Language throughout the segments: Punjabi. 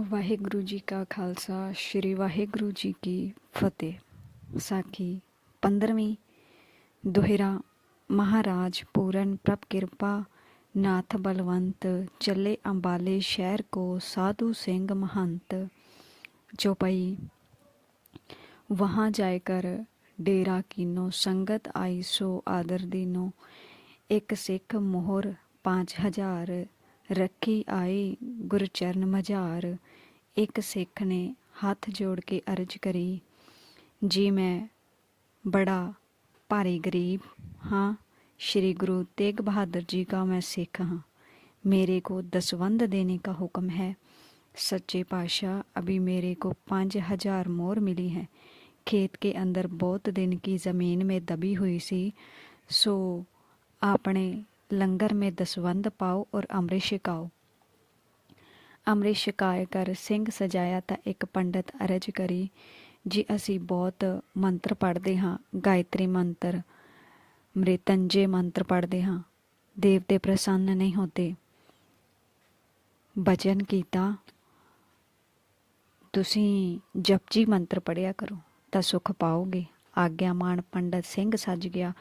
ਵਾਹਿਗੁਰੂ ਜੀ ਕਾ ਖਾਲਸਾ, ਸ੍ਰੀ ਵਾਹਿਗੁਰੂ ਜੀ ਕੀ ਫਤਿਹ। ਸਾਖੀ 15ਵੀਂ ਦੋਹਿਰਾ ਮਹਾਰਾਜ ਪੂਰਨ ਪ੍ਰਭ ਕਿਰਪਾ, ਨਾਥ ਬਲਵੰਤ ਚੱਲੇ ਅੰਬਾਲੇ ਸ਼ਹਿਰ ਕੋ ਸਾਧੂ ਸਿੰਘ ਮਹੰਤ ਚੌਪਈ ਵਹਾਂ ਜਾਇਕਰ ਡੇਰਾ ਕੀਨੋ, ਸੰਗਤ ਆਈ ਸੋ ਆਦਰ ਦੀਨੋ, ਇੱਕ ਸਿੱਖ ਮੋਹਰ 5000 ਰੱਖੀ ਆਈ ਗੁਰਚਰਨ ਮਝਾਰ ਇੱਕ ਸਿੱਖ ਨੇ ਹੱਥ ਜੋੜ ਕੇ ਅਰਜ ਕਰੀ ਜੀ ਮੈਂ ਬੜਾ ਭਾਰੀ ਗਰੀਬ ਹਾਂ श्री गुरु तेग बहादुर जी का मैं सिख हाँ मेरे को दसवंध देने का हुक्म है सच्चे पातशाह अभी मेरे को पाँच हजार मोर मिली है खेत के अंदर बहुत दिन की ज़मीन में दबी हुई सी सो आपने लंगर में दसवंध पाओ और अमृत छकाओ ਅੰਮ੍ਰਿਤ ਛਕਾਏ ਕਰ ਸਿੰਘ ਸਜਾਇਆ ਤਾਂ ਇੱਕ ਪੰਡਤ ਅਰਜ ਕਰੀ ਜੀ ਅਸੀਂ ਬਹੁਤ ਮੰਤਰ ਪੜ੍ਹਦੇ ਹਾਂ ਗਾਇਤਰੀ ਮੰਤਰ ਮ੍ਰਿਤੰਜੇ ਮੰਤਰ ਪੜ੍ਹਦੇ ਹਾਂ ਦੇਵਤੇ ਪ੍ਰਸੰਨ ਨਹੀਂ ਹੁੰਦੇ ਭਜਨ ਕੀਤਾ ਤੁਸੀਂ ਜਪਜੀ ਮੰਤਰ ਪੜਿਆ ਕਰੋ ਤਾਂ ਸੁਖ ਪਾਓਗੇ ਆਗਿਆ ਆਗਿਆਮਾਨ ਪੰਡਤ ਸਿੰਘ ਸੱਜ ਗਿਆ।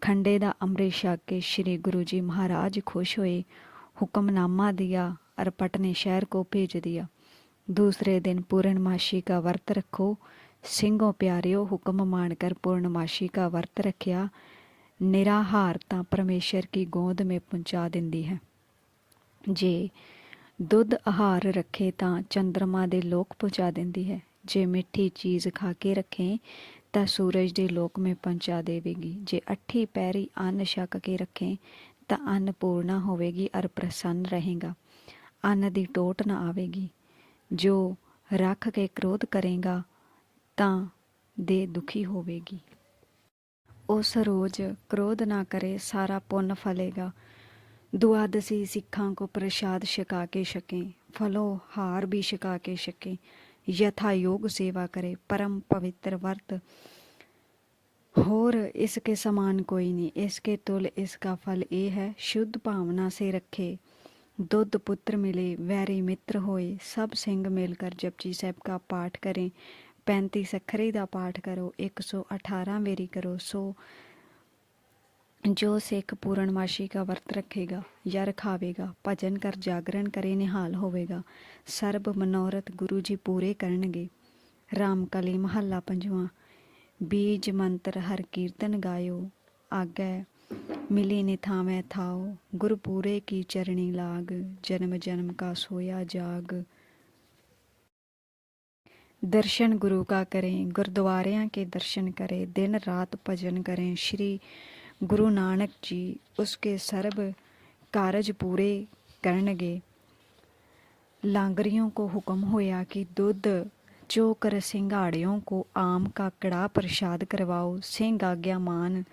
ਖੰਡੇ ਦਾ ਅੰਮ੍ਰਿਤ ਛਕ ਕੇ ਸ੍ਰੀ ਗੁਰੂ ਜੀ ਮਹਾਰਾਜ ਖੁਸ਼ ਹੋਏ। ਹੁਕਮਨਾਮਾ ਦਿਆ, ਅਰਪਟ ਨੇ ਸ਼ਹਿਰ ਕੋ ਭੇਜ ਦਿਆ। दूसरे दिन पूर्णमाशी का व्रत रखो ਸਿੰਘੋ ਪਿਆਰਿਓ, ਹੁਕਮ ਮਾਨ ਕਰ ਪੂਰਨਮਾਸ਼ੀ का ਵਰਤ ਰੱਖਿਆ। ਨਿਰਾਹਾਰ ਤਾਂ ਪਰਮੇਸ਼ਰ ਕੀ ਗੋਦ ਮੇ ਪਹੁੰਚਾ ਦਿੰਦੀ ਹੈ। ਜੇ ਦੁੱਧ ਆਹਾਰ ਰੱਖੇ ਤਾਂ ਚੰਦਰਮਾ ਦੇ ਲੋਕ ਪਹੁੰਚਾ ਦਿੰਦੀ ਹੈ। ਜੇ ਮਿੱਠੀ ਚੀਜ਼ ਖਾ ਕੇ ਰੱਖੇ ਤਾਂ ਸੂਰਜ ਦੇ ਲੋਕ ਮੇ ਪਹੁੰਚਾ ਦੇਵੇਗੀ। ਜੇ ਅੱਠੀ ਪੈਰੀ ਅੰਨ ਛਕ ਕੇ ਰੱਖੇ, ਤਾਂ ਅੰਨ ਪੂਰਨਾ ਹੋਵੇਗੀ ਅਰ ਪ੍ਰਸੰਨ ਰਹੇਗਾ। ਅੰਨ ਦੀ ਟੋਟ ਨਾ ਆਵੇਗੀ। ਜੋ ਰੱਖ ਕੇ ਕ੍ਰੋਧ ਕਰੇਗਾ, ਤਾਂ ਦੇ ਦੁਖੀ ਹੋਵੇਗੀ। ਉਸ ਰੋਜ਼ ਕ੍ਰੋਧ ਨਾ ਕਰੇ, ਸਾਰਾ ਪੁੰਨ ਫਲੇਗਾ। ਦੁਆਦਸੀ ਸਿੱਖਾਂ ਕੋ ਪ੍ਰਸ਼ਾਦ ਛਕਾ ਕੇ ਛਕੇ, ਫਲੋ ਹਾਰ ਵੀ ਛਕਾ ਕੇ ਛਕੇ। ਯਥਾ ਯੋਗ ਸੇਵਾ ਕਰੇ ਪਰਮ ਪਵਿੱਤਰ ਵਰਤ ਹੋਰ इसके समान कोई नहीं इसके तुल इसका फल ये है शुद्ध भावना से रखे दुध पुत्र मिले वैरी मित्र होए सब सिंह मिलकर जपजी साहब का पाठ करें पैंती सखरे ਦਾ ਪਾਠ ਕਰੋ 118 ਵੇਰੀ ਕਰੋ ਸੋ ਜੋ ਸਿੱਖ ਪੂਰਨਮਾਸ਼ੀ ਕਾ ਵਰਤ ਰੱਖੇਗਾ ਜਾਂ ਰਖਾਵੇਗਾ, ਭਜਨ ਕਰ ਜਾਗਰਣ ਕਰੇ ਨਿਹਾਲ ਹੋਵੇਗਾ, ਸਰਬ ਮਨੋਰਥ ਗੁਰੂ ਜੀ ਪੂਰੇ ਕਰਨਗੇ। RAM ਕਲੀ ਮਹੱਲਾ ਪੰਜਵਾਂ, ਬੀਜ ਮੰਤਰ ਹਰ ਕੀਰਤਨ ਗਾਇਓ, ਆਗੈ ਮਿਲੀ ਨਿਥਾਵੇਂ ਥਾਓ, ਗੁਰ ਪੂਰੇ ਕੀ ਚਰਣੀ ਲਾਗ, ਜਨਮ ਜਨਮ ਕਾ ਸੋਇਆ ਜਾਗ। ਦਰਸ਼ਨ ਗੁਰੂ ਕਾ ਕਰੇ, ਗੁਰਦੁਆਰਿਆਂ ਕੇ ਦਰਸ਼ਨ ਕਰੇ, ਦਿਨ ਰਾਤ ਭਜਨ ਕਰੇ, ਸ਼੍ਰੀ श्री गुरु नानक जी उसके सर्व कारज पूरे करनगे लांगरियों को हुक्म होया कि दुध चोकर सिंगाड़ियों को आम का कड़ा प्रसाद करवाओ सिंह आज्ञा मान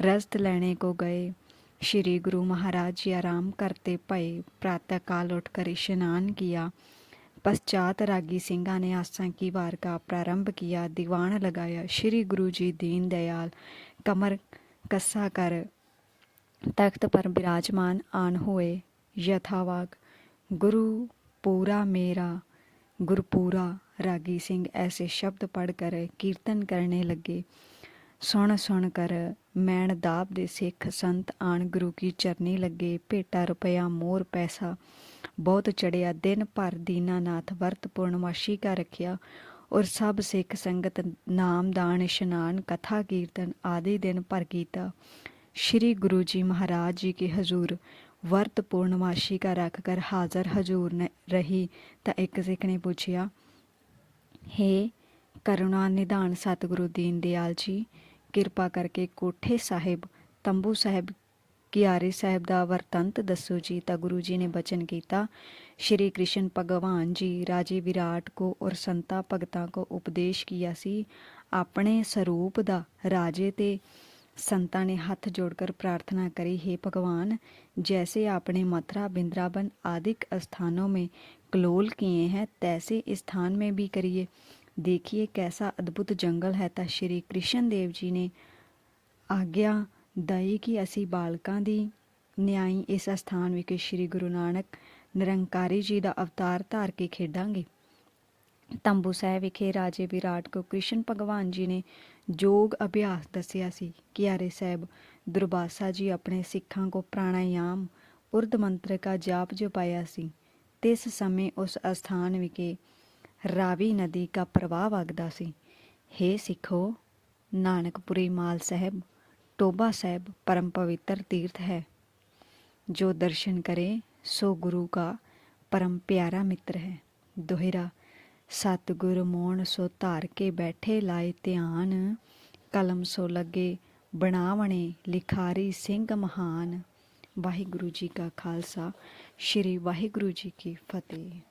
रस्त लेने को गए श्री गुरु महाराज जी आराम करते भय प्रातः काल उठकर स्नान किया पश्चात रागी सिंगा ने आसा की वार का प्रारंभ किया दीवान लगाया श्री गुरु जी दीन दयाल कमर ਕੱਸਾ ਕਰ। ਤਖਤ ਪਰ ਬਿਰਾਜਮਾਨ ਆਣ ਹੋਏ ਯਥਾਵਾਕ ਗੁਰੂ ਪੂਰਾ ਮੇਰਾ ਗੁਰਪੂਰਾ ਰਾਗੀ ਸਿੰਘ ਐਸੇ ਸ਼ਬਦ ਪੜ ਕਰ ਕੀਰਤਨ ਕਰਨੇ ਲੱਗੇ। ਸੁਣ ਸੁਣ ਕਰ ਮੈਣ ਦਾਬ ਦੇ ਸਿੱਖ ਸੰਤ ਆਣ ਗੁਰੂ ਕੀ ਚਰਨੀ ਲੱਗੇ। ਭੇਟਾ ਰੁਪਇਆ ਮੋਰ ਪੈਸਾ, ਬਹੁਤ ਚੜਿਆ ਦਿਨ ਭਰ ਦੀਨਾਨਾਥ ਵਰਤ ਪੂਰਨਮਾਸ਼ੀ ਕਾ ਰੱਖਿਆ। ਔਰ ਸਭ ਸਿੱਖ ਸੰਗਤ ਨਾਮ, ਦਾਨ, ਇਸ਼ਨਾਨ, ਕਥਾ, ਕੀਰਤਨ ਆਦਿ ਦਿਨ ਭਰ ਕੀਤਾ। ਸ਼੍ਰੀ ਗੁਰੂ ਜੀ ਮਹਾਰਾਜ ਜੀ ਕੇ ਹਜ਼ੂਰ ਵਰਤ ਪੂਰਨਮਾਸ਼ੀ ਕਾ ਰੱਖ ਕਰ ਹਾਜ਼ਰ ਹਜ਼ੂਰ ਨੇ ਰਹੀ ਤਾਂ ਇੱਕ ਸਿੱਖ ਨੇ ਪੁੱਛਿਆ, ਹੇ ਕਰੁਣਾ ਨਿਧਾਨ ਸਤਿਗੁਰੂ ਦੀਨ ਦਿਆਲ ਜੀ, ਕਿਰਪਾ ਕਰਕੇ ਕੋਠੇ ਸਾਹਿਬ, ਤੰਬੂ ਸਾਹਿਬ ਕਿਆਰੇ ਸਾਹਿਬ ਦਾ ਵਰਤੰਤ ਦੱਸੋ ਜੀ ਤਾਂ ਗੁਰੂ ਜੀ ਨੇ ਬਚਨ ਕੀਤਾ ਸ਼੍ਰੀ ਕ੍ਰਿਸ਼ਨ ਭਗਵਾਨ ਜੀ ਰਾਜੇ ਵਿਰਾਟ ਕੋ ਔਰ ਸੰਤਾ ਭਗਤਾਂ ਕੋ ਉਪਦੇਸ਼ ਕੀਆ ਸੀ ਆਪਣੇ ਸਰੂਪ ਦਾ ਰਾਜੇ ਤੇ संता ने हाथ जोड़कर प्रार्थना करी हे भगवान जैसे आपने मथुरा बिंद्रावन आदि स्थानों में कलोल किए हैं तैसे इस स्थान में भी करिए देखिए कैसा अद्भुत जंगल है ਤਾਂ ਸ਼੍ਰੀ ਕ੍ਰਿਸ਼ਨ ਦੇਵ ਜੀ ਨੇ ਆਗਿਆ ਦਈ ਕਿ ਅਸੀਂ ਬਾਲਕਾਂ ਦੀ ਨਿਆਈ ਇਸ ਸਥਾਨ ਵਿਖੇ ਸ਼੍ਰੀ ਗੁਰੂ ਨਾਨਕ ਨਿਰੰਕਾਰੀ ਜੀ ਦਾ ਅਵਤਾਰ ਧਾਰ ਕੇ ਖੇਡਾਂਗੇ। ਤੰਬੂ ਸਾਹਿਬ ਵਿਖੇ ਰਾਜੇ ਵਿਰਾਟ ਕੋ ਕ੍ਰਿਸ਼ਨ ਭਗਵਾਨ ਜੀ ਨੇ ਯੋਗ ਅਭਿਆਸ ਦੱਸਿਆ ਸੀ ਕਿ ਆਰੇ ਸਾਹਿਬ, ਦੁਰਬਾਸਾ ਜੀ ਆਪਣੇ ਸਿੱਖਾਂ ਕੋ ਪ੍ਰਾਣਾਯਾਮ ਉਰਦ ਮੰਤਰ ਕਾ ਜਾਪ ਜਪਾਇਆ ਸੀ। ਤਿਸ ਸਮੇਂ ਉਸ ਅਸਥਾਨ ਵਿਖੇ ਰਾਵੀ ਨਦੀ ਦਾ ਪ੍ਰਵਾਹ ਵਗਦਾ ਸੀ। हे ਸਿੱਖੋ, ਨਾਨਕਪੁਰੀ ਮਾਲ ਸਾਹਿਬ ਟੋਬਾ ਸਾਹਿਬ ਪਰਮ ਪਵਿੱਤਰ ਤੀਰਥ ਹੈ। ਜੋ ਦਰਸ਼ਨ ਕਰੇ, ਸੋ ਗੁਰੂ ਕਾ ਪਰਮ ਪਿਆਰਾ ਮਿੱਤਰ ਹੈ। ਦੋਹਿਰਾ, ਸਤਿਗੁਰ ਮੋਹਣ ਸੋ ਧਾਰ ਕੇ ਬੈਠੇ ਲਾਏ ਧਿਆਨ, ਕਲਮ ਸੋ ਲੱਗੇ ਬਣਾਵਣੇ ਲਿਖਾਰੀ ਸਿੰਘ ਮਹਾਨ। ਵਾਹਿਗੁਰੂ ਜੀ ਕਾ ਖਾਲਸਾ, ਸ੍ਰੀ ਵਾਹਿਗੁਰੂ ਜੀ ਕੀ ਫਤਿਹ।